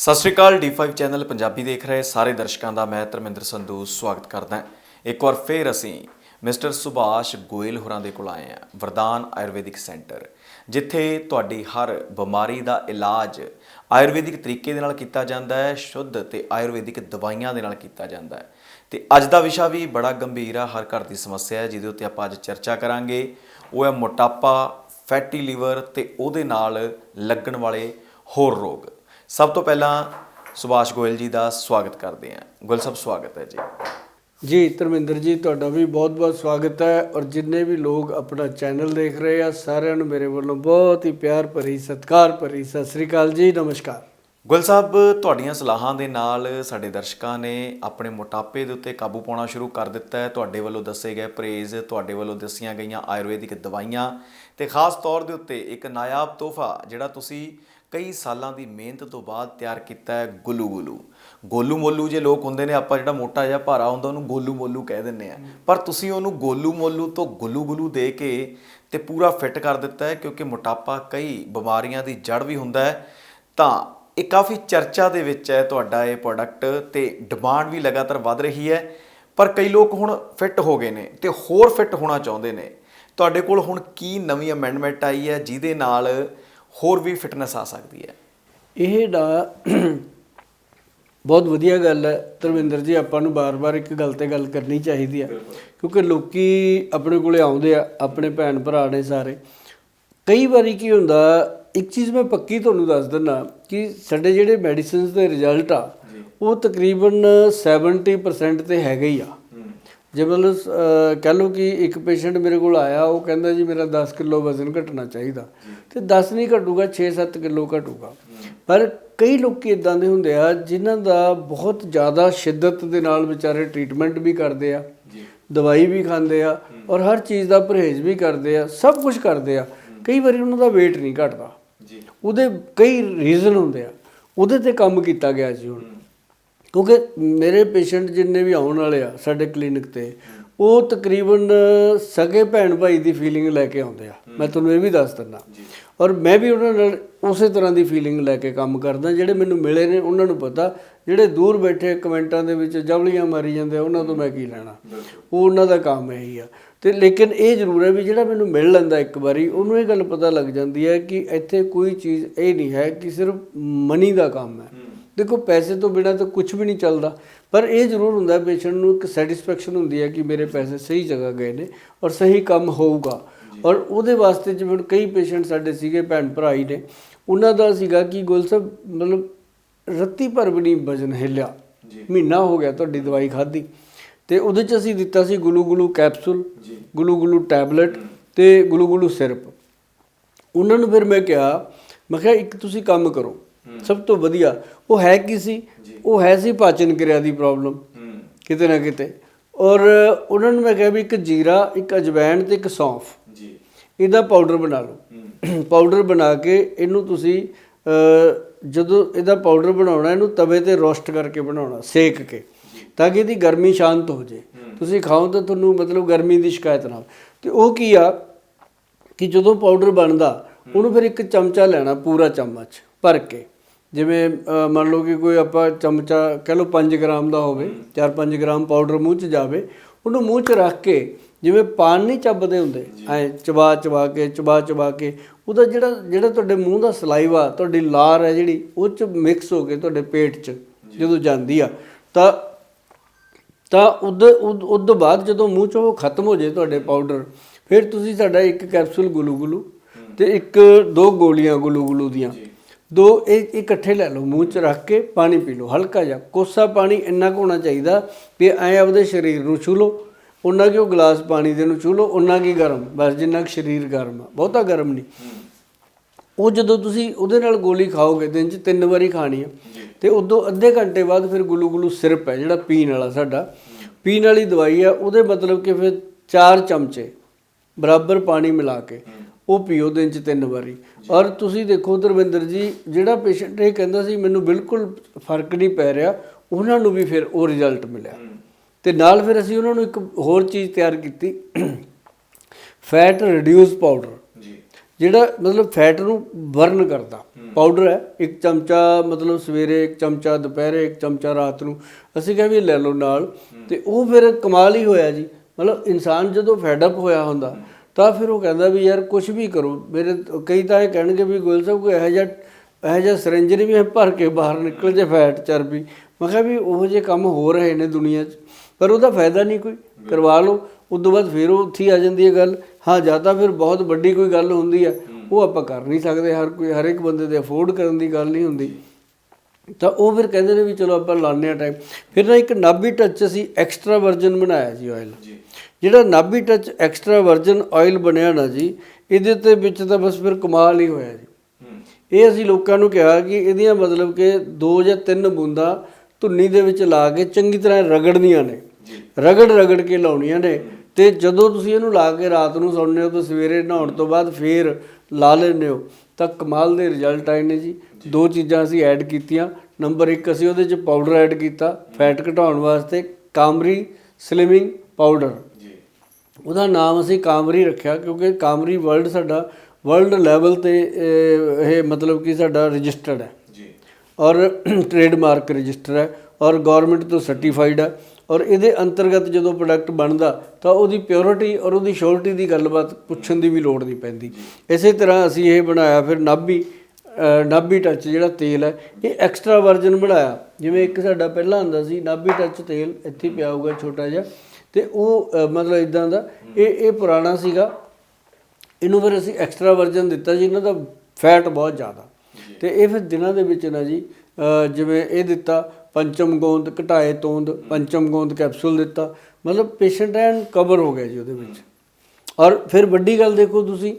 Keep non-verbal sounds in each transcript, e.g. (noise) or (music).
ਸਤਿ ਸ਼੍ਰੀ ਅਕਾਲ D5 channel Punjabi ਦੇਖ ਰਹੇ ਸਾਰੇ ਦਰਸ਼ਕਾਂ ਦਾ, ਮੈਂ ਧਰਮਿੰਦਰ ਸੰਧੂ, ਸਵਾਗਤ ਕਰਦਾ ਹਾਂ। ਇੱਕ ਵਾਰ ਫੇਰ ਅਸੀਂ ਮਿਸਟਰ ਸੁਭਾਸ਼ ਗੋਇਲ ਹੋਰਾਂ ਦੇ ਕੋਲ ਆਏ ਹਾਂ, ਵਰਦਾਨ ਆਯੁਰਵੈਦਿਕ ਸੈਂਟਰ, ਜਿੱਥੇ ਤੁਹਾਡੀ ਹਰ ਬਿਮਾਰੀ ਦਾ ਇਲਾਜ ਆਯੁਰਵੈਦਿਕ ਤਰੀਕੇ ਦੇ ਨਾਲ ਕੀਤਾ ਜਾਂਦਾ ਹੈ, ਸ਼ੁੱਧ ਤੇ ਆਯੁਰਵੈਦਿਕ ਦਵਾਈਆਂ ਦੇ ਨਾਲ ਕੀਤਾ ਜਾਂਦਾ ਹੈ। ਤੇ ਅੱਜ ਦਾ ਵਿਸ਼ਾ ਵੀ ਬੜਾ ਗੰਭੀਰ ਆ, ਹਰ ਘਰ ਦੀ ਸਮੱਸਿਆ ਹੈ, ਜਿਹਦੇ ਉੱਤੇ ਆਪਾਂ ਅੱਜ ਚਰਚਾ ਕਰਾਂਗੇ। ਉਹ ਹੈ ਮੋਟਾਪਾ, ਫੈਟੀ ਲੀਵਰ ਤੇ ਉਹਦੇ ਨਾਲ ਲੱਗਣ ਵਾਲੇ ਹੋਰ ਰੋਗ। ਸਭ ਤੋਂ ਪਹਿਲਾਂ ਸੁਭਾਸ਼ ਗੋਇਲ ਜੀ ਦਾ ਸਵਾਗਤ ਕਰਦੇ ਹਾਂ। ਗੋਇਲ ਸਾਹਿਬ ਸਵਾਗਤ ਹੈ ਜੀ। ਜੀ ਧਰਮਿੰਦਰ ਜੀ ਤੁਹਾਡਾ ਵੀ ਬਹੁਤ-ਬਹੁਤ ਸਵਾਗਤ ਹੈ ਔਰ ਜਿੰਨੇ ਵੀ ਲੋਕ ਆਪਣਾ ਚੈਨਲ ਦੇਖ ਰਹੇ ਆ ਸਾਰਿਆਂ ਨੂੰ ਮੇਰੇ ਵੱਲੋਂ ਬਹੁਤ ਹੀ ਪਿਆਰ ਭਰੀ ਸਤਿਕਾਰ ਭਰੀ ਸਤਿ ਸ੍ਰੀ ਅਕਾਲ ਜੀ ਨਮਸਕਾਰ। ਗੋਇਲ ਸਾਹਿਬ ਤੁਹਾਡੀਆਂ ਸਲਾਹਾਂ ਦੇ ਨਾਲ ਸਾਡੇ ਦਰਸ਼ਕਾਂ ਨੇ ਆਪਣੇ ਮੋਟਾਪੇ ਦੇ ਉੱਤੇ ਕਾਬੂ ਪਾਉਣਾ ਸ਼ੁਰੂ ਕਰ ਦਿੱਤਾ ਹੈ। ਤੁਹਾਡੇ ਵੱਲੋਂ ਦੱਸੇ ਗਏ ਪਰਹੇਜ਼ ਤੁਹਾਡੇ ਵੱਲੋਂ ਦੱਸੀਆਂ ਗਈਆਂ ਆਯੁਰਵੈਦਿਕ ਦਵਾਈਆਂ ਤੇ ਖਾਸ ਤੌਰ ਦੇ ਉੱਤੇ ਇੱਕ ਨਾਇਆਬ ਤੋਹਫਾ ਜਿਹੜਾ ਤੁਸੀਂ ਕਈ ਸਾਲਾਂ ਦੀ ਮਿਹਨਤ ਤੋਂ ਬਾਅਦ ਤਿਆਰ ਕੀਤਾ ਹੈ ਗੁੱਲੂ ਗੁੱਲੂ। ਗੋਲੂ ਮੋਲੂ ਜੇ ਲੋਕ ਹੁੰਦੇ ਨੇ ਆਪਾਂ ਜਿਹੜਾ ਮੋਟਾ ਜਿਹਾ ਭਾਰਾ ਹੁੰਦਾ ਉਹਨੂੰ ਗੋਲੂ ਮੋਲੂ ਕਹਿ ਦਿੰਦੇ ਆ ਪਰ ਤੁਸੀਂ ਉਹਨੂੰ ਗੋਲੂ ਮੋਲੂ ਤੋਂ ਗੁੱਲੂ ਗੁੱਲੂ ਦੇ ਕੇ ਤੇ ਪੂਰਾ ਫਿੱਟ ਕਰ ਦਿੱਤਾ ਹੈ ਕਿਉਂਕਿ ਮੋਟਾਪਾ ਕਈ ਬਿਮਾਰੀਆਂ ਦੀ ਜੜ ਵੀ ਹੁੰਦਾ ਹੈ। ਤਾਂ ਇਹ ਕਾਫੀ ਚਰਚਾ ਦੇ ਵਿੱਚ ਹੈ ਤੁਹਾਡਾ ਇਹ ਪ੍ਰੋਡਕਟ ਤੇ ਡਿਮਾਂਡ ਵੀ ਲਗਾਤਾਰ ਵਧ ਰਹੀ ਹੈ। ਪਰ ਕਈ ਲੋਕ ਹੁਣ ਫਿੱਟ ਹੋ ਗਏ ਨੇ ਤੇ ਹੋਰ ਫਿੱਟ ਹੋਣਾ ਚਾਹੁੰਦੇ ਨੇ। ਤੁਹਾਡੇ ਕੋਲ ਹੁਣ ਕੀ ਨਵੀਂ ਅਮੈਂਡਮੈਂਟ ਆਈ ਹੈ ਜਿਹਦੇ ਨਾਲ ਹੋਰ ਵੀ ਫਿਟਨੈਸ ਆ ਸਕਦੀ ਹੈ। ਇਹ ਦਾ ਬਹੁਤ ਵਧੀਆ ਗੱਲ ਹੈ। ਧਰਮਿੰਦਰ ਜੀ ਆਪਾਂ ਨੂੰ ਬਾਰ-ਬਾਰ ਇੱਕ ਗੱਲ ਤੇ ਗੱਲ ਕਰਨੀ ਚਾਹੀਦੀ ਹੈ ਕਿਉਂਕਿ ਲੋਕੀ ਆਪਣੇ ਕੋਲੇ ਆਉਂਦੇ ਆ ਆਪਣੇ ਭੈਣ ਭਰਾ ਨੇ ਸਾਰੇ। ਕਈ ਵਾਰੀ ਕੀ ਹੁੰਦਾ ਇੱਕ ਚੀਜ਼ ਮੈਂ ਪੱਕੀ ਤੁਹਾਨੂੰ ਦੱਸ ਦਿੰਦਾ ਕਿ ਸਾਡੇ ਜਿਹੜੇ ਮੈਡੀਸਿਨਸ ਦੇ ਰਿਜ਼ਲਟ ਆ ਉਹ ਤਕਰੀਬਨ 70% ਤੇ ਹੈਗੇ ਹੀ ਆ। ਜੇ ਮਤਲਬ ਕਹਿ ਲਓ ਕਿ ਇੱਕ ਪੇਸ਼ੈਂਟ ਮੇਰੇ ਕੋਲ ਆਇਆ ਉਹ ਕਹਿੰਦਾ ਜੀ ਮੇਰਾ 10 ਕਿਲੋ ਵਜ਼ਨ ਘਟਣਾ ਚਾਹੀਦਾ। ਤੇ 10 ਨਹੀਂ ਘਟੂਗਾ 6-7 ਕਿਲੋ ਘਟੂਗਾ। ਪਰ ਕਈ ਲੋਕੀ ਇਦਾਂ ਦੇ ਹੁੰਦੇ ਆ ਜਿਨ੍ਹਾਂ ਦਾ ਬਹੁਤ ਜ਼ਿਆਦਾ ਸ਼ਿੱਦਤ ਦੇ ਨਾਲ ਵਿਚਾਰੇ ਟ੍ਰੀਟਮੈਂਟ ਵੀ ਕਰਦੇ ਆ ਦਵਾਈ ਵੀ ਖਾਂਦੇ ਆ ਔਰ ਹਰ ਚੀਜ਼ ਦਾ ਪਰਹੇਜ਼ ਵੀ ਕਰਦੇ ਆ ਸਭ ਕੁਝ ਕਰਦੇ ਆ। ਕਈ ਵਾਰੀ ਉਹਨਾਂ ਦਾ weight ਨਹੀਂ ਘਟਦਾ। ਜੀ। ਉਹਦੇ ਕਈ ਰੀਜ਼ਨ ਹੁੰਦੇ ਆ। ਉਹਦੇ ਤੇ ਕੰਮ ਕੀਤਾ ਗਿਆ ਜੀ ਹੁਣ। ਕਿਉਂਕਿ ਮੇਰੇ ਪੇਸ਼ੈਂਟ ਜਿੰਨੇ ਵੀ ਆਉਣ ਵਾਲੇ ਆ ਸਾਡੇ ਕਲੀਨਿਕ ਤੇ ਉਹ ਤਕਰੀਬਨ ਸਗੇ ਭੈਣ ਭਾਈ ਦੀ ਫੀਲਿੰਗ ਲੈ ਕੇ ਆਉਂਦੇ ਆ। ਮੈਂ ਤੁਹਾਨੂੰ ਇਹ ਵੀ ਦੱਸ ਦਿੰਦਾ। ਔਰ ਮੈਂ ਵੀ ਉਹਨਾਂ ਨਾਲ ਉਸੇ ਤਰ੍ਹਾਂ ਦੀ ਫੀਲਿੰਗ ਲੈ ਕੇ ਕੰਮ ਕਰਦਾ ਜਿਹੜੇ ਮੈਨੂੰ ਮਿਲੇ ਨੇ ਉਹਨਾਂ ਨੂੰ ਪਤਾ ਜਿਹੜੇ ਦੂਰ ਬੈਠੇ ਕਮੈਂਟਾਂ ਦੇ ਵਿੱਚ ਜਵਲੀਆਂ ਮਾਰੀ ਜਾਂਦੇ ਉਹਨਾਂ ਤੋਂ ਮੈਂ ਕੀ ਲੈਣਾ। ਉਹ ਉਹਨਾਂ ਦਾ ਕੰਮ ਇਹੀ ਆ। ਤੇ ਲੇਕਿਨ ਇਹ ਜ਼ਰੂਰ ਹੈ ਵੀ ਜਿਹੜਾ ਮੈਨੂੰ ਮਿਲ ਲੈਂਦਾ ਇੱਕ ਵਾਰੀ ਉਹਨੂੰ ਇਹ ਗੱਲ ਪਤਾ ਲੱਗ ਜਾਂਦੀ ਹੈ ਕਿ ਇੱਥੇ ਕੋਈ ਚੀਜ਼ ਇਹ ਨਹੀਂ ਹੈ ਕਿ ਸਿਰਫ ਮਨੀ ਦਾ ਕੰਮ ਹੈ। ਦੇਖੋ ਪੈਸੇ ਤੋਂ ਬਿਨਾ ਤਾਂ ਕੁਝ ਵੀ ਨਹੀਂ ਚੱਲਦਾ। ਪਰ ਇਹ ਜ਼ਰੂਰ ਹੁੰਦਾ ਪੇਸ਼ੈਂਟ ਨੂੰ ਇੱਕ ਸੈਟੀਸਫੈਕਸ਼ਨ ਹੁੰਦੀ ਹੈ ਕਿ ਮੇਰੇ ਪੈਸੇ ਸਹੀ ਜਗ੍ਹਾ ਗਏ ਨੇ ਔਰ ਸਹੀ ਕੰਮ ਹੋਊਗਾ। ਔਰ ਉਹਦੇ ਵਾਸਤੇ ਜਿਵੇਂ ਕਈ ਪੇਸ਼ੈਂਟ ਸਾਡੇ ਸੀਗੇ ਭੈਣ ਭਰਾ ਹੀ ਨੇ ਉਹਨਾਂ ਦਾ ਸੀਗਾ ਕਿ ਗੁਲ ਸਾਹਿਬ ਮਤਲਬ ਰੱਤੀ ਭਰ ਵੀ ਨਹੀਂ ਵਜਨ ਹਿੱਲਿਆ। ਮਹੀਨਾ ਹੋ ਗਿਆ ਤੁਹਾਡੀ ਦਵਾਈ ਖਾਧੀ। ਤੇ ਉਹਦੇ ਚ ਅਸੀਂ ਦਿੱਤਾ ਸੀ ਗਲੂ ਗਲੂ ਕੈਪਸੂਲ ਗਲੂ ਗਲੂ ਟੈਬਲੇਟ ਤੇ ਗਲੂ ਗਲੂ ਸਿਰਪ। ਉਹਨਾਂ ਨੂੰ ਫਿਰ ਮੈਂ ਕਿਹਾ ਮੈਂ ਕਿਹਾ ਇੱਕ ਤੁਸੀਂ ਕੰਮ ਕਰੋ। ਸਭ ਤੋਂ ਵਧੀਆ। ਉਹ ਹੈ ਕੀ ਸੀ? ਉਹ ਹੈ ਸੀ ਪਾਚਨ ਕਿਰਿਆ ਦੀ ਪ੍ਰੋਬਲਮ ਕਿਤੇ ਨਾ ਕਿਤੇ। ਔਰ ਉਹਨਾਂ ਨੂੰ ਮੈਂ ਕਿਹਾ ਵੀ ਇੱਕ ਜੀਰਾ ਇੱਕ ਅਜਵਾਇਣ ਤੇ ਇੱਕ ਸੌਂਫ। ਜੀ। ਇਹਦਾ ਪਾਊਡਰ ਬਣਾ ਲਓ। ਪਾਊਡਰ (clears throat) ਬਣਾ ਕੇ ਇਹਨੂੰ ਤੁਸੀਂ ਜਦੋਂ ਇਹਦਾ ਪਾਊਡਰ ਬਣਾਉਣਾ ਇਹਨੂੰ ਤਵੇ ਤੇ ਰੋਸਟ ਕਰਕੇ ਬਣਾਉਣਾ ਸੇਕ ਕੇ। ਤਾਂ ਕਿ ਇਹਦੀ ਗਰਮੀ ਸ਼ਾਂਤ ਹੋ ਜੇ ਤੁਸੀਂ ਖਾਓ ਤਾਂ ਤੁਹਾਨੂੰ ਮਤਲਬ ਗਰਮੀ ਦੀ ਸ਼ਿਕਾਇਤ ਨਾ। ਤੇ ਉਹ ਕੀ ਆ? ਕਿ ਜਦੋਂ ਪਾਊਡਰ ਬਣਦਾ ਉਹਨੂੰ ਫਿਰ ਇੱਕ ਚਮਚਾ ਲੈਣਾ ਪੂਰਾ ਚਮਚ ਭਰ ਕੇ। ਜਿਵੇਂ ਮੰਨ ਲਓ ਕਿ ਕੋਈ ਆਪਾਂ ਚਮਚਾ ਕਹਿ ਲਓ 5 ਗ੍ਰਾਮ ਦਾ ਹੋਵੇ 4-5 ਗ੍ਰਾਮ ਪਾਊਡਰ ਮੂੰਹ 'ਚ ਜਾਵੇ ਉਹਨੂੰ ਮੂੰਹ 'ਚ ਰੱਖ ਕੇ ਜਿਵੇਂ ਪਾਨ ਨਹੀਂ ਚੱਬਦੇ ਹੁੰਦੇ ਐ ਚਬਾ ਚਬਾ ਕੇ ਚਬਾ ਚਬਾ ਕੇ ਉਹਦਾ ਜਿਹੜਾ ਜਿਹੜਾ ਤੁਹਾਡੇ ਮੂੰਹ ਦਾ ਸਲਾਈਵਾ ਤੁਹਾਡੀ ਲਾਰ ਹੈ ਜਿਹੜੀ ਉਹ 'ਚ ਮਿਕਸ ਹੋ ਕੇ ਤੁਹਾਡੇ ਪੇਟ 'ਚ ਜਦੋਂ ਜਾਂਦੀ ਆ ਤਾਂ ਤਾਂ ਉਦ ਉਦ ਉਦ ਤੋਂ ਬਾਅਦ ਜਦੋਂ ਮੂੰਹ ਚੋਂ ਉਹ ਖਤਮ ਹੋ ਜੇ ਤੁਹਾਡੇ ਪਾਊਡਰ ਫਿਰ ਤੁਸੀਂ ਸਾਡਾ ਇੱਕ ਕੈਪਸੂਲ ਗੁਲੂ ਗੁਲੂ ਤੇ ਇੱਕ ਦੋ ਗੋਲੀਆਂ ਗੁਲੂ ਗੁਲੂ ਦੀਆਂ। ਦੋ, ਇਹ ਇਕੱਠੇ ਲੈ ਲਓ, ਮੂੰਹ 'ਚ ਰੱਖ ਕੇ ਪਾਣੀ ਪੀ ਲਓ, ਹਲਕਾ ਜਿਹਾ। ਕੋਸਾ ਪਾਣੀ ਇੰਨਾ ਕੁ ਹੋਣਾ ਚਾਹੀਦਾ ਵੀ ਐ ਆਪਦੇ ਸਰੀਰ ਨੂੰ ਛੂ ਲਓ, ਉਹਨਾਂ ਕਿ ਉਹ ਗਲਾਸ ਪਾਣੀ ਦੇ ਨੂੰ ਛੂ ਲਓ, ਉਹਨਾਂ ਕੀ ਗਰਮ, ਬਸ ਜਿੰਨਾ ਕੁ ਸਰੀਰ ਗਰਮ ਆ, ਬਹੁਤਾ ਗਰਮ ਨਹੀਂ। ਉਹ ਜਦੋਂ ਤੁਸੀਂ ਉਹਦੇ ਨਾਲ ਗੋਲੀ ਖਾਓਗੇ ਦਿਨ 'ਚ ਤਿੰਨ ਵਾਰੀ ਖਾਣੀ ਆ, ਤੇ ਉਦੋਂ ਅੱਧੇ ਘੰਟੇ ਬਾਅਦ ਫਿਰ ਗੁਲੂ ਗੁਲੂ ਸਿਰਪ ਹੈ, ਜਿਹੜਾ ਪੀਣ ਵਾਲਾ ਸਾਡਾ। ਪੀਣ ਵਾਲੀ ਦਵਾਈ ਆ, ਉਹਦੇ ਮਤਲਬ ਕਿ ਫਿਰ ਚਾਰ ਚਮਚੇ ਬਰਾਬਰ ਪਾਣੀ ਮਿਲਾ ਕੇ ਉਹ ਪੀਓ ਦਿਨ 'ਚ ਤਿੰਨ ਵਾਰੀ। ਔਰ ਤੁਸੀਂ ਦੇਖੋ ਧਰਮਿੰਦਰ ਜੀ ਜਿਹੜਾ ਪੇਸ਼ੈਂਟ ਇਹ ਕਹਿੰਦਾ ਸੀ ਮੈਨੂੰ ਬਿਲਕੁਲ ਫ਼ਰਕ ਨਹੀਂ ਪੈ ਰਿਹਾ ਉਹਨਾਂ ਨੂੰ ਵੀ ਫਿਰ ਉਹ ਰਿਜ਼ਲਟ ਮਿਲਿਆ। ਤੇ ਨਾਲ ਫਿਰ ਅਸੀਂ ਉਹਨਾਂ ਨੂੰ ਇੱਕ ਹੋਰ ਚੀਜ਼ ਤਿਆਰ ਕੀਤੀ। Fat reduce powder. ਜੀ। ਜਿਹੜਾ ਮਤਲਬ ਫੈਟ ਨੂੰ ਬਰਨ ਕਰਦਾ। ਪਾਊਡਰ ਹੈ ਇੱਕ ਚਮਚਾ ਮਤਲਬ ਸਵੇਰੇ ਇੱਕ ਚਮਚਾ ਦੁਪਹਿਰੇ ਇੱਕ ਚਮਚਾ ਰਾਤ ਨੂੰ। ਅਸੀਂ ਕਿਹਾ ਵੀ ਲੈ ਲਓ ਨਾਲ। ਤੇ ਉਹ ਫਿਰ ਕਮਾਲ ਹੀ ਹੋਇਆ ਜੀ। ਮਤਲਬ ਇਨਸਾਨ ਜਦੋਂ ਫੈਡ ਅਪ ਹੋਇਆ ਹੁੰਦਾ ਤਾਂ ਫਿਰ ਉਹ ਕਹਿੰਦਾ ਵੀ ਯਾਰ ਕੁਝ ਵੀ ਕਰੋ। ਮੇਰੇ ਕਈ ਤਾਂ ਇਹ ਕਹਿਣਗੇ ਵੀ ਗੋਇਲ ਸਾਹਿਬ ਕੋਈ ਇਹੋ ਜਿਹਾ ਇਹੋ ਜਿਹਾ ਸਰੰਜਰੀ ਵੀ ਭਰ ਕੇ ਬਾਹਰ ਨਿਕਲ ਜੇ ਫੈਟ ਚਰਬੀ ਮੈਂ ਕਿਹਾ ਵੀ ਉਹੋ ਜਿਹੇ ਕੰਮ ਹੋ ਰਹੇ ਨੇ ਦੁਨੀਆ 'ਚ, ਪਰ ਉਹਦਾ ਫਾਇਦਾ ਨਹੀਂ ਕੋਈ। ਕਰਵਾ ਲਓ, ਉਸ ਤੋਂ ਬਾਅਦ ਫਿਰ ਉਹ ਉੱਥੇ ਹੀ ਆ ਜਾਂਦੀ ਹੈ ਗੱਲ। ਹਾਂ, ਜਾਂ ਤਾਂ ਫਿਰ ਬਹੁਤ ਵੱਡੀ ਕੋਈ ਗੱਲ ਹੁੰਦੀ ਹੈ ਉਹ ਆਪਾਂ ਕਰ ਨਹੀਂ ਸਕਦੇ। ਹਰ ਕੋਈ, ਹਰ ਇੱਕ ਬੰਦੇ ਦੇ ਅਫੋਰਡ ਕਰਨ ਦੀ ਗੱਲ ਨਹੀਂ ਹੁੰਦੀ। ਤਾਂ ਉਹ ਫਿਰ ਕਹਿੰਦੇ ਨੇ ਵੀ ਚਲੋ ਆਪਾਂ ਲਾਉਂਦੇ ਆ ਟਾਈਮ ਫਿਰ ਨਾ ਇੱਕ ਨਾਭੀ ਟੱਚ ਸੀ ਐਕਸਟਰਾ ਵਰਜਨ ਬਣਾਇਆ ਜੀ ਆਇਲ ਜਿਹੜਾ Nabhi touch extra version oil ਬਣਿਆ ਨਾ ਜੀ ਇਹਦੇ ਤੇ ਵਿੱਚ ਤਾਂ ਬਸ ਫਿਰ ਕਮਾਲ ਹੀ ਹੋਇਆ ਜੀ। ਇਹ ਅਸੀਂ ਲੋਕਾਂ ਨੂੰ ਕਿਹਾ ਕਿ ਇਹਦੀਆਂ ਮਤਲਬ ਕਿ ਦੋ ਜਾਂ ਤਿੰਨ ਬੂੰਦਾਂ ਧੁੰਨੀ ਦੇ ਵਿੱਚ ਲਾ ਕੇ ਚੰਗੀ ਤਰ੍ਹਾਂ ਰਗੜਨੀਆਂ ਨੇ। ਰਗੜ ਰਗੜ ਕੇ ਲਾਉਣੀਆਂ ਨੇ। ਤੇ ਜਦੋਂ ਤੁਸੀਂ ਇਹਨੂੰ ਲਾ ਕੇ ਰਾਤ ਨੂੰ ਸੌਂਦੇ ਹੋ ਤਾਂ ਸਵੇਰੇ ਨਹਾਉਣ ਤੋਂ ਬਾਅਦ ਫੇਰ ਲਾ ਲੈਂਦੇ ਹੋ ਤਾਂ ਕਮਾਲ ਦੇ ਰਿਜ਼ਲਟ ਆਏ ਨੇ ਜੀ। ਦੋ ਚੀਜ਼ਾਂ ਅਸੀਂ ਐਡ ਕੀਤੀਆਂ। ਨੰਬਰ 1 ਅਸੀਂ ਉਹਦੇ 'ਚ ਪਾਊਡਰ ਐਡ ਕੀਤਾ ਫੈਟ ਘਟਾਉਣ ਵਾਸਤੇ ਕਾਮਰੀ ਸਲਿਮਿੰਗ ਪਾਊਡਰ ਉਹਦਾ ਨਾਮ ਅਸੀਂ ਕਾਮਰੀ ਰੱਖਿਆ ਕਿਉਂਕਿ ਕਾਮਰੀ ਵਰਲਡ ਸਾਡਾ ਵਰਲਡ ਲੈਵਲ ਤੇ ਇਹ ਮਤਲਬ ਕਿ ਸਾਡਾ ਰਜਿਸਟਰਡ ਹੈ। ਜੀ। ਔਰ ਟ੍ਰੇਡਮਾਰਕ ਰਜਿਸਟਰ ਹੈ ਔਰ ਗਵਰਨਮੈਂਟ ਤੋਂ ਸਰਟੀਫਾਈਡ ਹੈ ਔਰ ਇਹਦੇ ਅੰਤਰਗਤ ਜਦੋਂ ਪ੍ਰੋਡਕਟ ਬਣਦਾ ਤਾਂ ਉਹਦੀ ਪਿਓਰਿਟੀ ਔਰ ਉਹਦੀ ਸ਼ੋਰਟੀ ਦੀ ਗੱਲਬਾਤ ਪੁੱਛਣ ਦੀ ਵੀ ਲੋੜ ਨਹੀਂ ਪੈਂਦੀ। ਇਸੇ ਤਰ੍ਹਾਂ ਅਸੀਂ ਇਹ ਬਣਾਇਆ ਫਿਰ ਨਾਭੀ ਨਾਭੀ ਟੱਚ ਜਿਹੜਾ ਤੇਲ ਹੈ ਇਹ ਐਕਸਟਰਾ ਵਰਜਨ ਬਣਾਇਆ। ਜਿਵੇਂ ਇੱਕ ਸਾਡਾ ਪਹਿਲਾਂ ਹੁੰਦਾ ਸੀ ਨਾਭੀ ਟੱਚ ਤੇਲ ਇੱਥੇ ਪਿਆ ਹੋਊਗਾ ਛੋਟਾ ਜਿਹਾ। ਤੇ ਉਹ ਮਤਲਬ ਇਦਾਂ ਦਾ ਇਹ ਇਹ ਪੁਰਾਣਾ ਸੀਗਾ। ਇਹਨੂੰ ਫਿਰ ਅਸੀਂ ਐਕਸਟਰਾ ਵਰਜਨ ਦਿੱਤਾ ਜੀ ਇਹਨਾਂ ਦਾ ਫੈਟ ਬਹੁਤ ਜ਼ਿਆਦਾ। ਤੇ ਇਹ ਫਿਰ ਦਿਨਾਂ ਦੇ ਵਿੱਚ ਨਾ ਜੀ ਜਿਵੇਂ ਇਹ ਦਿੱਤਾ ਪੰਚਮ ਗੋਂਦ ਘਟਾਏ ਤੋਂਦ ਪੰਚਮ ਗੋਂਦ ਕੈਪਸੂਲ ਦਿੱਤਾ। ਮਤਲਬ ਪੇਸ਼ੈਂਟ ਐਨ ਕਵਰ ਹੋ ਗਿਆ ਜੀ ਉਹਦੇ ਵਿੱਚ। ਔਰ ਫਿਰ ਵੱਡੀ ਗੱਲ ਦੇਖੋ ਤੁਸੀਂ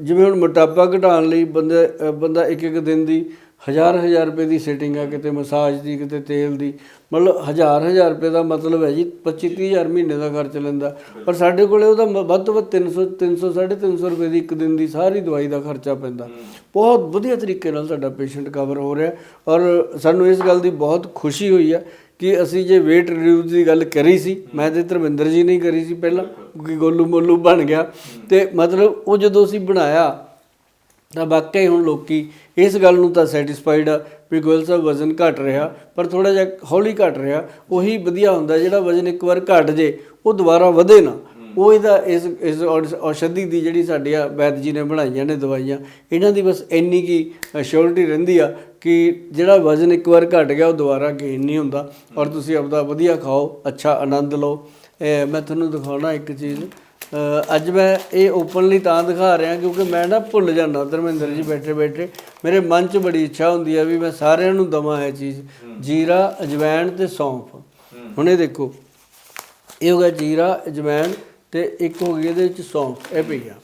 ਜਿਵੇਂ ਹੁਣ ਮੋਟਾਪਾ ਘਟਾਉਣ ਲਈ ਬੰਦੇ ਬੰਦਾ ਇੱਕ ਇੱਕ ਦਿਨ ਦੀ ਹਜ਼ਾਰ ਹਜ਼ਾਰ ਰੁਪਏ ਦੀ ਸੈਟਿੰਗ ਆ, ਕਿਤੇ ਮਸਾਜ ਦੀ, ਕਿਤੇ ਤੇਲ ਦੀ। ਮਤਲਬ ਹਜ਼ਾਰ ਹਜ਼ਾਰ ਰੁਪਏ ਦਾ ਮਤਲਬ ਹੈ ਜੀ 25 30 ਹਜ਼ਾਰ ਮਹੀਨੇ ਦਾ ਖਰਚ ਲੈਂਦਾ। ਪਰ ਸਾਡੇ ਕੋਲੇ ਉਹਦਾ ਵੱਧ ਤੋਂ ਵੱਧ 300 300 350 ਰੁਪਏ ਦੀ ਇੱਕ ਦਿਨ ਦੀ ਸਾਰੀ ਦਵਾਈ ਦਾ ਖਰਚਾ ਪੈਂਦਾ। ਬਹੁਤ ਵਧੀਆ ਤਰੀਕੇ ਨਾਲ ਸਾਡਾ ਪੇਸ਼ੈਂਟ ਕਵਰ ਹੋ ਰਿਹਾ। ਔਰ ਸਾਨੂੰ ਇਸ ਗੱਲ ਦੀ ਬਹੁਤ ਖੁਸ਼ੀ ਹੋਈ ਹੈ ਕਿ ਅਸੀਂ ਜੇ weight reduce ਦੀ ਗੱਲ ਕਰੀ ਸੀ, ਮੈਂ ਤੇ ਧਰਮਿੰਦਰ ਜੀ ਨੇ ਕਰੀ ਸੀ ਪਹਿਲਾਂ, ਕਿਉਂਕਿ ਗੋਲੂ ਮੋਲੂ ਬਣ ਗਿਆ। ਤੇ ਮਤਲਬ ਉਹ ਜਦੋਂ ਅਸੀਂ ਬਣਾਇਆ ਤਾਂ ਵਾਕਈ ਹੁਣ ਲੋਕੀ ਇਸ ਗੱਲ ਨੂੰ ਤਾਂ ਸੈਟੀਸਫਾਈਡ ਆ ਵੀ ਗੋਇਲ ਸਾਹਿਬ ਵਜ਼ਨ ਘਟ ਰਿਹਾ ਪਰ ਥੋੜਾ ਜਿਹਾ ਹੌਲੀ ਘਟ ਰਿਹਾ ਉਹੀ ਵਧੀਆ ਹੁੰਦਾ ਜਿਹੜਾ ਵਜ਼ਨ ਇੱਕ ਵਾਰ ਘਟ ਜੇ ਉਹ ਦੁਬਾਰਾ ਵਧੇ ਨਾ। ਉਹ ਇਹਦਾ ਇਸ ਇਸ ਔਸ਼- ਔਸ਼ਧੀ ਦੀ ਜਿਹੜੀ ਸਾਡੀ ਆ ਵੈਦ ਜੀ ਨੇ ਬਣਾਈਆਂ ਨੇ ਦਵਾਈਆਂ ਇਹਨਾਂ ਦੀ ਬਸ ਇੰਨੀ ਕੀ ਸ਼ੋਰਟੀ ਰਹਿੰਦੀ ਆ ਕਿ ਜਿਹੜਾ ਵਜ਼ਨ ਇੱਕ ਵਾਰ ਘਟ ਗਿਆ ਉਹ ਦੁਬਾਰਾ ਗੇਨ ਨਹੀਂ ਹੁੰਦਾ। ਔਰ ਤੁਸੀਂ ਆਪਦਾ ਵਧੀਆ ਖਾਓ ਅੱਛਾ ਆਨੰਦ ਲਓ। ਮੈਂ ਤੁਹਾਨੂੰ ਦਿਖਾਉਣਾ ਇੱਕ ਚੀਜ਼। ਅੱਜ ਮੈਂ ਇਹ ਓਪਨਲੀ ਤਾਂ ਦਿਖਾ ਰਿਹਾ ਕਿਉਂਕਿ ਮੈਂ ਨਾ ਭੁੱਲ ਜਾਂਦਾ ਧਰਮਿੰਦਰ ਜੀ ਬੈਠੇ ਬੈਠੇ। ਮੇਰੇ ਮਨ 'ਚ ਬੜੀ ਇੱਛਾ ਹੁੰਦੀ ਹੈ ਵੀ ਮੈਂ ਸਾਰਿਆਂ ਨੂੰ ਦਵਾਂ ਇਹ ਚੀਜ਼। ਜੀਰਾ ਅਜਵਾਇਣ ਤੇ ਸੌਂਫ। ਹੁਣ ਇਹ ਦੇਖੋ। ਇਹ ਹੋ ਗਿਆ ਜੀਰਾ ਅਜਵਾਇਣ ਤੇ ਇੱਕ ਹੋ ਗਈ ਇਹਦੇ ਵਿੱਚ ਸੌਂਫ। ਇਹ ਪਈ ਆ।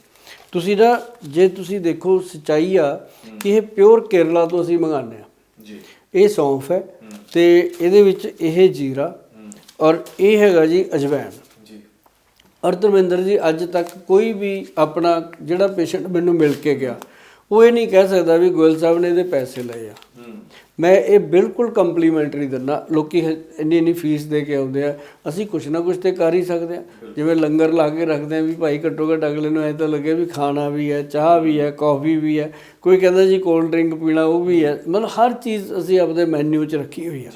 ਤੁਸੀਂ ਨਾ ਜੇ ਤੁਸੀਂ ਦੇਖੋ ਸਚਾਈ ਆ ਕਿ ਇਹ ਪਿਓਰ ਕੇਰਲਾ ਤੋਂ ਅਸੀਂ ਮੰਗਾਉਂਦੇ ਆ। ਜੀ। ਇਹ ਸੌਂਫ ਹੈ ਤੇ ਇਹਦੇ ਵਿੱਚ ਇਹ ਜੀਰਾ ਔਰ ਇਹ ਹੈਗਾ ਜੀ ਅਜਵਾਇਣ ਜੀ ਔਰ ਧਰਮਿੰਦਰ ਜੀ ਅੱਜ ਤੱਕ ਕੋਈ ਵੀ ਆਪਣਾ ਜਿਹੜਾ ਪੇਸ਼ੈਂਟ ਮੈਨੂੰ ਮਿਲ ਕੇ ਗਿਆ ਉਹ ਇਹ ਨਹੀਂ ਕਹਿ ਸਕਦਾ ਵੀ ਗੋਇਲ ਸਾਹਿਬ ਨੇ ਇਹਦੇ ਪੈਸੇ ਲਏ ਆ। ਮੈਂ ਇਹ ਬਿਲਕੁਲ ਕੰਪਲੀਮੈਂਟਰੀ ਦਿੰਦਾ ਲੋਕੀ ਇੰਨੀ ਇੰਨੀ ਫੀਸ ਦੇ ਕੇ ਆਉਂਦੇ ਆ ਅਸੀਂ ਕੁਛ ਨਾ ਕੁਛ ਤੇ ਕਰ ਹੀ ਸਕਦੇ ਆ। ਜਿਵੇਂ ਲੰਗਰ ਲਾ ਕੇ ਰੱਖਦੇ ਆ ਵੀ ਭਾਈ ਘੱਟੋ ਘੱਟ ਅਗਲੇ ਨੂੰ ਐ ਤਾਂ ਲੱਗੇ ਵੀ ਖਾਣਾ ਵੀ ਹੈ ਚਾਹ ਵੀ ਹੈ ਕੌਫੀ ਵੀ ਹੈ ਕੋਈ ਕਹਿੰਦਾ ਜੀ ਕੋਲਡ ਡਰਿੰਕ ਪੀਣਾ ਉਹ ਵੀ ਹੈ। ਮਤਲਬ ਹਰ ਚੀਜ਼ ਅਸੀਂ ਆਪਦੇ ਮੈਨੂ 'ਚ ਰੱਖੀ ਹੋਈ ਆ।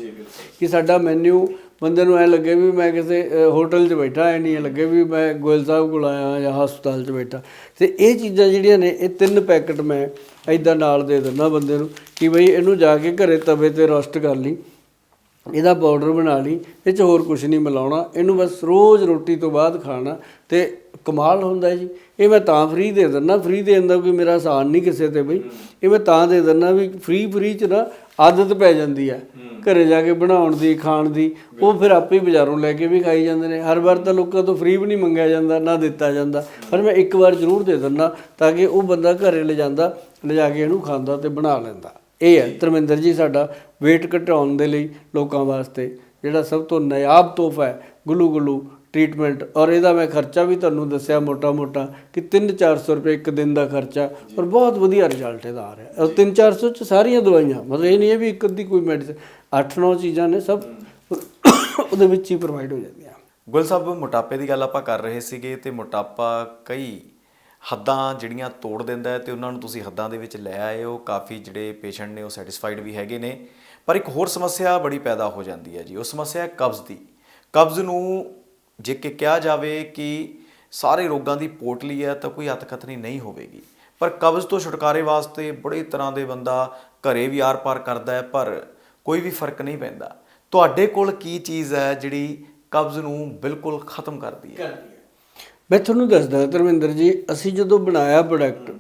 ਕਿ ਸਾਡਾ ਮੈਨੂ ਬੰਦੇ ਨੂੰ ਐ ਲੱਗੇ ਵੀ ਮੈਂ ਕਿਸੇ ਹੋਟਲ 'ਚ ਬੈਠਾ, ਐ ਨਹੀਂ ਲੱਗੇ ਵੀ ਮੈਂ ਗੋਇਲ ਸਾਹਿਬ ਕੋਲ ਆਇਆ ਜਾਂ ਹਸਪਤਾਲ 'ਚ ਬੈਠਾ। ਤੇ ਇਹ ਚੀਜ਼ਾਂ ਜਿਹੜੀਆਂ ਨੇ, ਇਹ ਤਿੰਨ ਪੈਕਟ ਮੈਂ ਐਦਾਂ ਨਾਲ ਦੇ ਦਿੰਦਾ ਬੰਦੇ ਨੂੰ ਕਿ ਬਈ ਇਹਨੂੰ ਜਾ ਕੇ ਘਰੇ ਤਵੇ ਤੇ ਰੋਸਟ ਕਰ ਲਈ, ਇਹਦਾ ਪਾਊਡਰ ਬਣਾ ਲਈ, ਇਹ 'ਚ ਹੋਰ ਕੁਝ ਨਹੀਂ ਮਿਲਾਉਣਾ, ਇਹਨੂੰ ਬਸ ਰੋਜ਼ ਰੋਟੀ ਤੋਂ ਬਾਅਦ ਖਾਣਾ। ਤੇ ਕਮਾਲ ਹੁੰਦਾ ਜੀ। ਇਹ ਮੈਂ ਤਾਂ ਫ੍ਰੀ ਦੇ ਦਿੰਦਾ ਫ੍ਰੀ ਦੇਣ ਦਾ ਕੋਈ ਮੇਰਾ ਆਸਾਨ ਨਹੀਂ ਕਿਸੇ ਤੇ ਬਈ। ਇਹ ਮੈਂ ਤਾਂ ਦੇ ਦਿੰਦਾ ਵੀ ਫ੍ਰੀ ਫ੍ਰੀ ਚ ਨਾ ਆਦਤ ਪੈ ਜਾਂਦੀ ਹੈ। ਘਰੇ ਜਾ ਕੇ ਬਣਾਉਣ ਦੀ ਖਾਣ ਦੀ ਉਹ ਫਿਰ ਆਪੇ ਹੀ ਬਾਜ਼ਾਰੋਂ ਲੈ ਕੇ ਵੀ ਖਾਈ ਜਾਂਦੇ ਨੇ। ਹਰ ਵਾਰ ਤਾਂ ਲੋਕਾਂ ਤੋਂ ਫ੍ਰੀ ਵੀ ਨਹੀਂ ਮੰਗਿਆ ਜਾਂਦਾ ਨਾ ਦਿੱਤਾ ਜਾਂਦਾ। ਪਰ ਮੈਂ ਇੱਕ ਵਾਰ ਜ਼ਰੂਰ ਦੇ ਦਿੰਦਾ ਤਾਂ ਕਿ ਉਹ ਬੰਦਾ ਘਰੇ ਲੈ ਜਾਂਦਾ ਲਿਜਾ ਕੇ ਇਹਨੂੰ ਖਾਂਦਾ ਤੇ ਬਣਾ ਲੈਂਦਾ। ਇਹ ਹੈ ਧਰਮਿੰਦਰ ਜੀ ਸਾਡਾ weight ਘਟਾਉਣ ਦੇ ਲਈ ਲੋਕਾਂ ਵਾਸਤੇ ਜਿਹੜਾ ਸਭ ਤੋਂ ਨਾਯਾਬ ਤੋਹਫਾ ਹੈ। ਗੁੱਲੂ ਗੁੱਲੂ ਟ੍ਰੀਟਮੈਂਟ ਔਰ ਇਹਦਾ ਮੈਂ ਖਰਚਾ ਵੀ ਤੁਹਾਨੂੰ ਦੱਸਿਆ ਮੋਟਾ ਮੋਟਾ ਕਿ 3-400 ਰੁਪਏ ਇੱਕ ਦਿਨ ਦਾ ਖਰਚਾ। ਔਰ ਬਹੁਤ ਵਧੀਆ ਰਿਜ਼ਲਟ ਇਹਦਾ ਆ ਰਿਹਾ। ਔਰ 3-400 ਚ ਸਾਰੀਆਂ ਦਵਾਈਆਂ ਮਤਲਬ ਇਹ ਨਹੀਂ ਹੈ ਵੀ ਇੱਕ ਅੱਧੀ ਕੋਈ ਮੈਡੀਸਨ 8-9 ਚੀਜ਼ਾਂ ਨੇ ਸਭ ਉਹਦੇ ਵਿੱਚ ਹੀ ਪ੍ਰੋਵਾਈਡ ਹੋ ਜਾਂਦੀਆਂ। ਗੁਲ ਸਾਹਿਬ ਮੋਟਾਪੇ ਦੀ ਗੱਲ ਆਪਾਂ ਕਰ ਰਹੇ ਸੀਗੇ ਤੇ ਮੋਟਾਪਾ ਕਈ ਹੱਦਾਂ ਜਿਹੜੀਆਂ ਤੋੜ ਦਿੰਦਾ ਹੈ ਤੇ ਉਹਨਾਂ ਨੂੰ ਤੁਸੀਂ ਹੱਦਾਂ ਦੇ ਵਿੱਚ ਲੈ ਆਏ ਹੋ। ਕਾਫੀ ਜਿਹੜੇ ਪੇਸ਼ੈਂਟ ਨੇ ਉਹ ਸੈਟੀਸਫਾਈਡ ਵੀ ਹੈਗੇ ਨੇ। ਪਰ ਇੱਕ ਹੋਰ ਸਮੱਸਿਆ ਬੜੀ ਪੈਦਾ ਹੋ ਜਾਂਦੀ ਹੈ ਜੀ। ਉਹ ਸਮੱਸਿਆ ਹੈ ਕਬਜ਼ ਦੀ। ਕਬਜ਼ ਨੂੰ ਜੇ ਕਿ ਕਿਹਾ ਜਾਵੇ ਕਿ ਸਾਰੇ ਰੋਗਾਂ ਦੀ ਪੋਟਲੀ ਹੈ ਤਾਂ ਕੋਈ ਅਤਕਥਨੀ ਨਹੀਂ ਹੋਵੇਗੀ। ਪਰ ਕਬਜ਼ ਤੋਂ ਛੁਟਕਾਰੇ ਵਾਸਤੇ ਬੜੇ ਤਰ੍ਹਾਂ ਦੇ ਬੰਦਾ ਘਰੇ ਵੀ ਆਰ-ਪਾਰ ਕਰਦਾ ਹੈ ਪਰ ਕੋਈ ਵੀ ਫ਼ਰਕ ਨਹੀਂ ਪੈਂਦਾ। ਤੁਹਾਡੇ ਕੋਲ ਕੀ ਚੀਜ਼ ਹੈ ਜਿਹੜੀ ਕਬਜ਼ ਨੂੰ ਬਿਲਕੁਲ ਖਤਮ ਕਰਦੀ ਹੈ? ਮੈਂ ਤੁਹਾਨੂੰ ਦੱਸਦਾ ਧਰਮਿੰਦਰ ਜੀ ਅਸੀਂ ਜਦੋਂ ਬਣਾਇਆ ਪ੍ਰੋਡਕਟ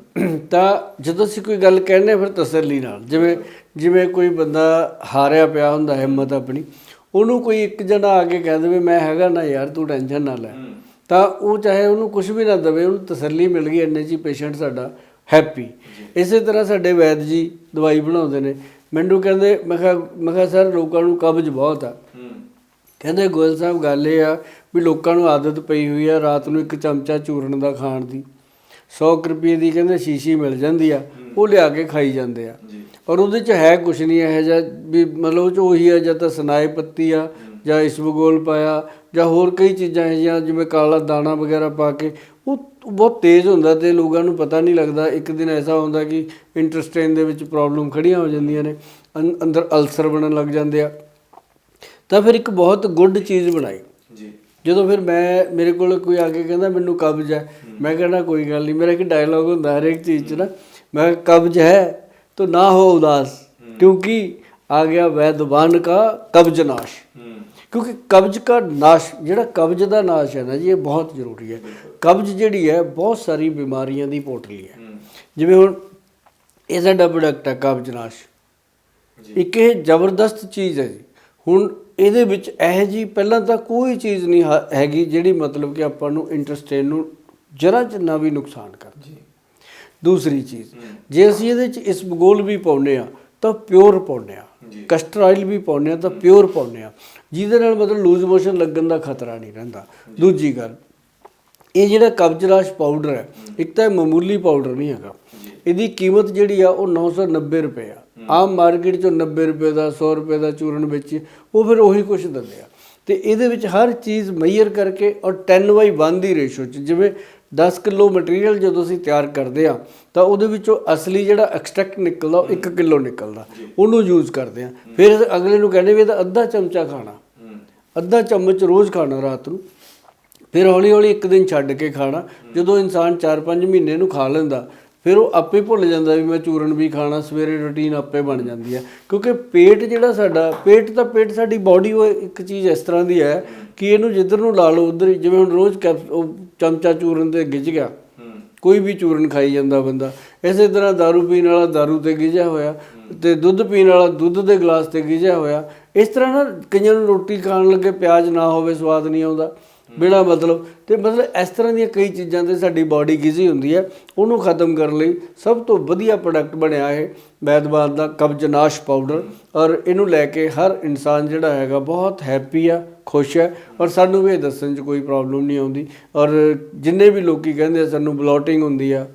ਤਾਂ ਜਦੋਂ ਅਸੀਂ ਕੋਈ ਗੱਲ ਕਹਿੰਦੇ ਹਾਂ ਫਿਰ ਤਸੱਲੀ ਨਾਲ। ਜਿਵੇਂ ਜਿਵੇਂ ਕੋਈ ਬੰਦਾ ਹਾਰਿਆ ਪਿਆ ਹੁੰਦਾ ਹਿੰਮਤ ਆਪਣੀ ਉਹਨੂੰ ਕੋਈ ਇੱਕ ਜਣਾ ਆ ਕੇ ਕਹਿ ਦੇਵੇ ਮੈਂ ਹੈਗਾ ਨਾ ਯਾਰ ਤੂੰ ਟੈਨਸ਼ਨ ਨਾ ਲੈ। ਤਾਂ ਉਹ ਚਾਹੇ ਉਹਨੂੰ ਕੁਝ ਵੀ ਨਾ ਦੇਵੇ ਉਹਨੂੰ ਤਸੱਲੀ ਮਿਲ ਗਈ ਇੰਨੇ ਹੀ ਪੇਸ਼ੈਂਟ ਸਾਡਾ ਹੈਪੀ ਇਸੇ ਤਰ੍ਹਾਂ ਸਾਡੇ ਵੈਦ ਜੀ ਦਵਾਈ ਬਣਾਉਂਦੇ ਨੇ। ਮੈਨੂੰ ਕਹਿੰਦੇ ਮੈਂ ਕਿਹਾ ਮੈਂ ਕਿਹਾ ਸਰ ਲੋਕਾਂ ਨੂੰ ਕਬਜ਼ ਬਹੁਤ ਆ। ਕਹਿੰਦੇ ਗੋਇਲ ਸਾਹਿਬ ਗੱਲ ਇਹ ਆ ਵੀ ਲੋਕਾਂ ਨੂੰ ਆਦਤ ਪਈ ਹੋਈ ਆ ਰਾਤ ਨੂੰ ਇੱਕ ਚਮਚਾ ਚੂਰਨ ਦਾ ਖਾਣ ਦੀ। 100 ਰੁਪਏ ਦੀ ਕਹਿੰਦੇ ਸ਼ੀਸ਼ੀ ਮਿਲ ਜਾਂਦੀ ਆ ਉਹ ਲਿਆ ਕੇ ਖਾਈ ਜਾਂਦੇ ਆ। ਔਰ ਉਹਦੇ ਚ ਹੈ ਕੁਛ ਨਹੀਂ ਇਹੋ ਜਿਹਾ ਵੀ ਮਤਲਬ ਉਹ ਚ ਉਹੀ ਆ ਜਾਂ ਤਾਂ ਸਨਾਈ ਪੱਤੀ ਆ ਜਾਂ ਇਸਬਗੋਲ ਪਾਇਆ ਜਾਂ ਹੋਰ ਕਈ ਚੀਜ਼ਾਂ ਹੈ ਜਾਂ ਜਿਵੇਂ ਕਾਲਾ ਦਾਣਾ ਵਗੈਰਾ ਪਾ ਕੇ ਉਹ ਬਹੁਤ ਤੇਜ਼ ਹੁੰਦਾ ਤੇ ਲੋਕਾਂ ਨੂੰ ਪਤਾ ਨਹੀਂ ਲੱਗਦਾ। ਇੱਕ ਦਿਨ ਐਸਾ ਹੁੰਦਾ ਕਿ ਇੰਟਰਸਟੇਨ ਦੇ ਵਿੱਚ ਪ੍ਰੋਬਲਮ ਖੜੀਆਂ ਹੋ ਜਾਂਦੀਆਂ ਨੇ ਅੰਦਰ ਅਲਸਰ ਬਣਨ ਲੱਗ ਜਾਂਦੇ ਆ। ਤਾਂ ਫਿਰ ਇੱਕ ਬਹੁਤ ਗੁੱਡ ਚੀਜ਼ ਬਣਾਈ। ਜੀ। ਜਦੋਂ ਫਿਰ ਮੈਂ ਮੇਰੇ ਕੋਲ ਕੋਈ ਆ ਕੇ ਕਹਿੰਦਾ ਮੈਨੂੰ ਕਬਜ਼ ਹੈ। ਮੈਂ ਕਹਿੰਦਾ ਕੋਈ ਗੱਲ ਨਹੀਂ ਮੇਰਾ ਇੱਕ ਡਾਇਲੌਗ ਹੁੰਦਾ ਹਰੇਕ ਚੀਜ਼ 'ਚ ਨਾ। ਮੈਂ ਕਬਜ਼ ਹੈ ਤਾਂ ਨਾ ਹੋ ਉਦਾਸ ਕਿਉਂਕਿ ਆ ਗਿਆ ਵੈਦਵਾਨ ਕਾ ਕਬਜ਼ ਨਾਸ਼। ਕਿਉਂਕਿ ਕਬਜ਼ ਦਾ ਨਾਸ਼ ਜਿਹੜਾ ਕਬਜ਼ ਦਾ ਨਾਸ਼ ਹੈ ਨਾ ਜੀ ਇਹ ਬਹੁਤ ਜ਼ਰੂਰੀ ਹੈ। ਕਬਜ਼ ਜਿਹੜੀ ਹੈ ਬਹੁਤ ਸਾਰੀ ਬਿਮਾਰੀਆਂ ਦੀ ਪੋਟਲੀ ਹੈ। ਜਿਵੇਂ ਹੁਣ ਇਹ ਸਾਡਾ ਪ੍ਰੋਡਕਟ ਹੈ ਕਬਜ਼ ਨਾਸ਼। ਇੱਕ ਇਹ ਜ਼ਬਰਦਸਤ ਚੀਜ਼ ਹੈ ਜੀ। ਹੁਣ ਇਹਦੇ ਵਿੱਚ ਇਹ ਜੀ ਪਹਿਲਾਂ ਤਾਂ ਕੋਈ ਚੀਜ਼ ਨਹੀਂ ਹੈਗੀ ਜਿਹੜੀ ਮਤਲਬ ਕਿ ਆਪਾਂ ਨੂੰ ਇੰਟਰਸਟੇਨ ਨੂੰ ਜਰਾ ਜਿੰਨਾ ਵੀ ਨੁਕਸਾਨ ਕਰ ਜੀ। ਦੂਸਰੀ ਚੀਜ਼ ਜੇ ਅਸੀਂ ਇਹਦੇ ਚ ਇਸਬਗੋਲ ਵੀ ਪਾਉਨੇ ਆ ਤਾਂ ਪਿਓਰ ਪਾਉਨੇ ਆ ਕਸਟਰ ਆਇਲ ਵੀ ਪਾਉਨੇ ਆ ਤਾਂ ਪਿਓਰ ਪਾਉਨੇ ਆ ਜਿਹਦੇ ਨਾਲ ਮਤਲਬ ਲੂਜ਼ ਮੋਸ਼ਨ ਲੱਗਣ ਦਾ ਖਤਰਾ ਨਹੀਂ ਰਹਿੰਦਾ। ਦੂਜੀ ਗੱਲ ਇਹ ਜਿਹੜਾ ਕਬਜ਼ਰਾਸ਼ ਪਾਊਡਰ ਹੈ ਇੱਕ ਤਾਂ ਮਾਮੂਲੀ ਪਾਊਡਰ ਨਹੀਂ ਹੈਗਾ। ਇਹਦੀ ਕੀਮਤ ਜਿਹੜੀ ਆ ਉਹ 990 ਰੁਪਏ ਆ। ਆਮ ਮਾਰਕੀਟ ਚੋਂ 90 ਰੁਪਏ ਦਾ 100 ਰੁਪਏ ਦਾ ਚੂਰਨ ਵੇਚੀ ਉਹ ਫਿਰ ਉਹੀ ਕੁਝ ਦਿੰਦੇ ਆ। ਤੇ ਇਹਦੇ ਵਿੱਚ ਹਰ ਚੀਜ਼ ਮਈਰ ਕਰਕੇ ਔਰ 10 ਬਾਈ 1 ਦੀ ਰੇਸ਼ੋ ਚ ਜਿਵੇਂ 10 ਕਿਲੋ ਮਟੀਰੀਅਲ ਜਦੋਂ ਅਸੀਂ ਤਿਆਰ ਕਰਦੇ ਆ ਤਾਂ ਉਹਦੇ ਵਿੱਚੋਂ ਅਸਲੀ ਜਿਹੜਾ ਐਕਸਟ੍ਰੈਕਟ ਨਿਕਲਦਾ ਉਹ 1 ਕਿਲੋ ਨਿਕਲਦਾ। ਉਹਨੂੰ ਯੂਜ਼ ਕਰਦੇ ਆ। ਫਿਰ ਅਗਲੇ ਨੂੰ ਕਹਿੰਦੇ ਵੀ ਇਹਦਾ ਅੱਧਾ ਚਮਚਾ ਖਾਣਾ। ਅੱਧਾ ਚਮਚ ਰੋਜ਼ ਖਾਣਾ ਰਾਤ ਨੂੰ। ਫਿਰ ਹੌਲੀ ਹੌਲੀ ਇੱਕ ਦਿਨ ਛੱਡ ਕੇ ਖਾਣਾ। ਜਦੋਂ ਇਨਸਾਨ 4-5 ਮਹੀਨੇ ਨੂੰ ਖਾ ਲੈਂਦਾ ਫਿਰ ਉਹ ਆਪੇ ਭੁੱਲ ਜਾਂਦਾ ਵੀ ਮੈਂ ਚੂਰਨ ਵੀ ਖਾਣਾ ਸਵੇਰੇ ਰੁਟੀਨ ਆਪੇ ਬਣ ਜਾਂਦੀ ਹੈ ਕਿਉਂਕਿ ਪੇਟ ਜਿਹੜਾ ਸਾਡਾ ਪੇਟ ਤਾਂ ਪੇਟ ਸਾਡੀ ਬਾਡੀ ਉਹ ਇੱਕ ਚੀਜ਼ ਇਸ ਤਰ੍ਹਾਂ ਦੀ ਹੈ ਕਿ ਇਹਨੂੰ ਜਿੱਧਰ ਨੂੰ ਲਾ ਲਓ ਉਧਰ ਜਿਵੇਂ ਹੁਣ ਰੋਜ਼ ਕੈਪ ਉਹ ਚਮਚਾ ਚੂਰਨ ਤੇ ਗਿੱਜ ਗਿਆ ਕੋਈ ਵੀ ਚੂਰਨ ਖਾਈ ਜਾਂਦਾ ਬੰਦਾ ਇਸੇ ਤਰ੍ਹਾਂ दारू ਪੀਣ ਵਾਲਾ दारू ਤੇ ਗਿਜਿਆ ਹੋਇਆ ਤੇ ਦੁੱਧ ਪੀਣ ਵਾਲਾ ਦੁੱਧ ਦੇ ਗਲਾਸ ਤੇ ਗਿਜਿਆ ਹੋਇਆ ਇਸ ਤਰ੍ਹਾਂ ਨਾ ਕਈਆਂ ਨੂੰ ਰੋਟੀ ਖਾਣ ਲੱਗੇ ਪਿਆਜ਼ ਨਾ ਹੋਵੇ ਸਵਾਦ ਨਹੀਂ ਆਉਂਦਾ ਬਿਨਾ ਮਤਲਬ। ਤੇ ਮਤਲਬ ਇਸ ਤਰ੍ਹਾਂ ਦੀਆਂ ਕਈ ਚੀਜ਼ਾਂ ਤੇ ਸਾਡੀ ਬਾਡੀ ਗਿਜੀ ਹੁੰਦੀ ਹੈ। ਉਹਨੂੰ ਖਤਮ ਕਰਨ ਲਈ ਸਭ ਤੋਂ ਵਧੀਆ ਪ੍ਰੋਡਕਟ ਬਣਿਆ ਹੈ ਵੈਦਵਾਨ ਦਾ ਕਬਜ਼ਨਾਸ਼ ਪਾਊਡਰ ਔਰ ਇਹਨੂੰ ਲੈ ਕੇ ਹਰ ਇਨਸਾਨ ਜਿਹੜਾ ਹੈਗਾ ਬਹੁਤ ਹੈਪੀ ਆ ਖੁਸ਼ ਹੈ। ਔਰ ਸਾਨੂੰ ਵੀ ਇਹ ਦੱਸਣ 'ਚ ਕੋਈ ਪ੍ਰੋਬਲਮ ਨਹੀਂ ਆਉਂਦੀ। ਔਰ ਜਿੰਨੇ ਵੀ ਲੋਕੀ ਕਹਿੰਦੇ ਆ ਸਾਨੂੰ ਬਲੋਟਿੰਗ ਹੁੰਦੀ ਆ।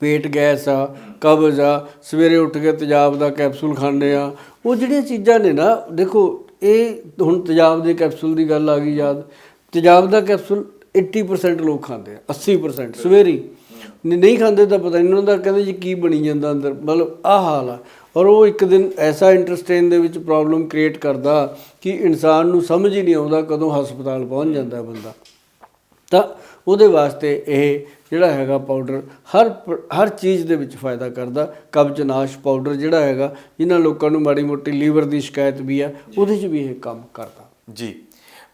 ਪੇਟ ਗੈਸ ਆ ਕਬਜ਼ ਆ ਸਵੇਰੇ ਉੱਠ ਕੇ ਤੇਜ਼ਾਬ ਦਾ ਕੈਪਸੂਲ ਖਾਂਦੇ ਆ। ਉਹ ਜਿਹੜੀਆਂ ਚੀਜ਼ਾਂ ਨੇ ਨਾ ਦੇਖੋ ਇਹ ਹੁਣ ਤੇਜ਼ਾਬ ਦੇ ਕੈਪਸੂਲ ਦੀ ਗੱਲ ਆ ਗਈ ਯਾਦ। ਤੇਜ਼ਾਬ ਦਾ ਕੈਪਸੂਲ 80% ਲੋਕ ਖਾਂਦੇ ਆ 80% ਸਵੇਰੇ। ਨਹੀਂ ਖਾਂਦੇ ਤਾਂ ਪਤਾ ਨਹੀਂ ਉਹਨਾਂ ਦਾ ਕਹਿੰਦੇ ਜੀ ਕੀ ਬਣੀ ਜਾਂਦਾ ਅੰਦਰ। ਮਤਲਬ ਆਹ ਹਾਲ ਆ। ਔਰ ਉਹ ਇੱਕ ਦਿਨ ਐਸਾ ਇੰਟਰਸਟੇਨ ਦੇ ਵਿੱਚ ਪ੍ਰੋਬਲਮ ਕ੍ਰੀਏਟ ਕਰਦਾ ਕਿ ਇਨਸਾਨ ਨੂੰ ਸਮਝ ਹੀ ਨਹੀਂ ਆਉਂਦਾ ਕਦੋਂ ਹਸਪਤਾਲ ਪਹੁੰਚ ਜਾਂਦਾ ਬੰਦਾ। ਤਾਂ ਉਹਦੇ ਵਾਸਤੇ ਇਹ ਜਿਹੜਾ ਹੈਗਾ ਪਾਊਡਰ ਹਰ ਪ- ਹਰ ਚੀਜ਼ ਦੇ ਵਿੱਚ ਫਾਇਦਾ ਕਰਦਾ। ਕਬਜ਼ਨਾਸ਼ ਪਾਊਡਰ ਜਿਹੜਾ ਹੈਗਾ ਇਹਨਾਂ ਲੋਕਾਂ ਨੂੰ ਮਾੜੀ ਮੋਟੀ ਲੀਵਰ ਦੀ ਸ਼ਿਕਾਇਤ ਵੀ ਆ, ਉਹਦੇ 'ਚ ਵੀ ਇਹ ਕੰਮ ਕਰਦਾ। ਜੀ।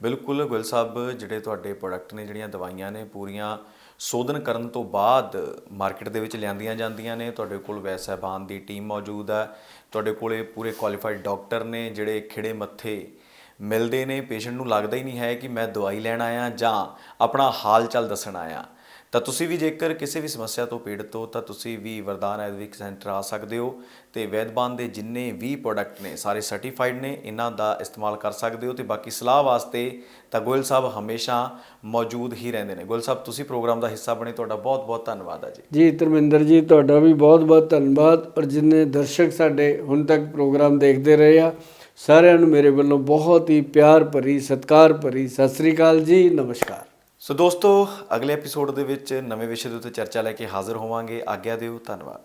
ਬਿਲਕੁਲ ਗੁਲ ਸਾਹਿਬ, ਜਿਹੜੇ ਤੁਹਾਡੇ ਪ੍ਰੋਡਕਟ ਨੇ, ਜਿਹੜੀਆਂ ਦਵਾਈਆਂ ਨੇ, ਪੂਰੀਆਂ ਸੋਧਨ ਕਰਨ ਤੋਂ ਬਾਅਦ ਮਾਰਕੀਟ ਦੇ ਵਿੱਚ ਲਿਆਂਦੀਆਂ ਜਾਂਦੀਆਂ ਨੇ। ਤੁਹਾਡੇ ਕੋਲ ਵੈਸਾਹਿਬਾਨ ਦੀ ਟੀਮ ਮੌਜੂਦ ਹੈ। ਤੁਹਾਡੇ ਕੋਲੇ ਪੂਰੇ ਕੁਆਲੀਫਾਈਡ ਡਾਕਟਰ ਨੇ, ਜਿਹੜੇ ਖਿੜੇ ਮੱਥੇ ਮਿਲਦੇ ਨੇ। ਪੇਸ਼ੈਂਟ ਨੂੰ ਲੱਗਦਾ ਹੀ ਨਹੀਂ ਹੈ ਕਿ ਮੈਂ ਦਵਾਈ ਲੈਣ ਆਇਆ ਜਾਂ ਆਪਣਾ ਹਾਲ ਚਾਲ ਦੱਸਣ ਆਇਆ। ਤਾਂ ਤੁਸੀਂ ਵੀ ਜੇਕਰ ਕਿਸੇ ਵੀ ਸਮੱਸਿਆ ਤੋਂ ਪੀੜਤ ਹੋ, ਤਾਂ ਤੁਸੀਂ ਵੀ ਵਰਦਾਨ ਆਯੁਰਵੈਦਿਕ ਸੈਂਟਰ ਆ ਸਕਦੇ ਹੋ ਤੇ ਵੈਦਬਾਨ ਦੇ ਜਿੰਨੇ ਵੀ ਪ੍ਰੋਡਕਟ ਨੇ, ਸਾਰੇ ਸਰਟੀਫਾਈਡ ਨੇ, ਇਹਨਾਂ ਦਾ ਇਸਤੇਮਾਲ ਕਰ ਸਕਦੇ ਹੋ ਤੇ ਬਾਕੀ ਸਲਾਹ ਵਾਸਤੇ ਤਾਂ ਗੋਇਲ ਸਾਹਿਬ ਹਮੇਸ਼ਾ ਮੌਜੂਦ ਹੀ ਰਹਿੰਦੇ ਨੇ। ਗੋਇਲ ਸਾਹਿਬ, ਤੁਸੀਂ ਪ੍ਰੋਗਰਾਮ ਦਾ ਹਿੱਸਾ ਬਣੇ, ਤੁਹਾਡਾ ਬਹੁਤ ਬਹੁਤ ਧੰਨਵਾਦ ਆ ਜੀ। ਜੀ, ਧਰਮਿੰਦਰ ਜੀ, ਤੁਹਾਡਾ ਵੀ ਬਹੁਤ ਬਹੁਤ ਧੰਨਵਾਦ। ਔਰ ਜਿੰਨੇ ਦਰਸ਼ਕ ਸਾਡੇ ਹੁਣ ਤੱਕ ਪ੍ਰੋਗਰਾਮ ਦੇਖਦੇ ਰਹੇ ਆ, ਸਾਰਿਆਂ ਨੂੰ ਮੇਰੇ ਵੱਲੋਂ ਬਹੁਤ ਹੀ ਪਿਆਰ ਭਰੀ, ਸਤਿਕਾਰ ਭਰੀ ਸਤਿ ਸ੍ਰੀ ਅਕਾਲ ਜੀ। ਨਮਸਕਾਰ। ਸੋ ਦੋਸਤੋ, ਅਗਲੇ ਐਪੀਸੋਡ ਦੇ ਵਿੱਚ ਨਵੇਂ ਵਿਸ਼ੇ ਦੇ ਉੱਤੇ ਚਰਚਾ ਲੈ ਕੇ ਹਾਜ਼ਰ ਹੋਵਾਂਗੇ। ਆਗਿਆ ਦਿਓ, ਧੰਨਵਾਦ।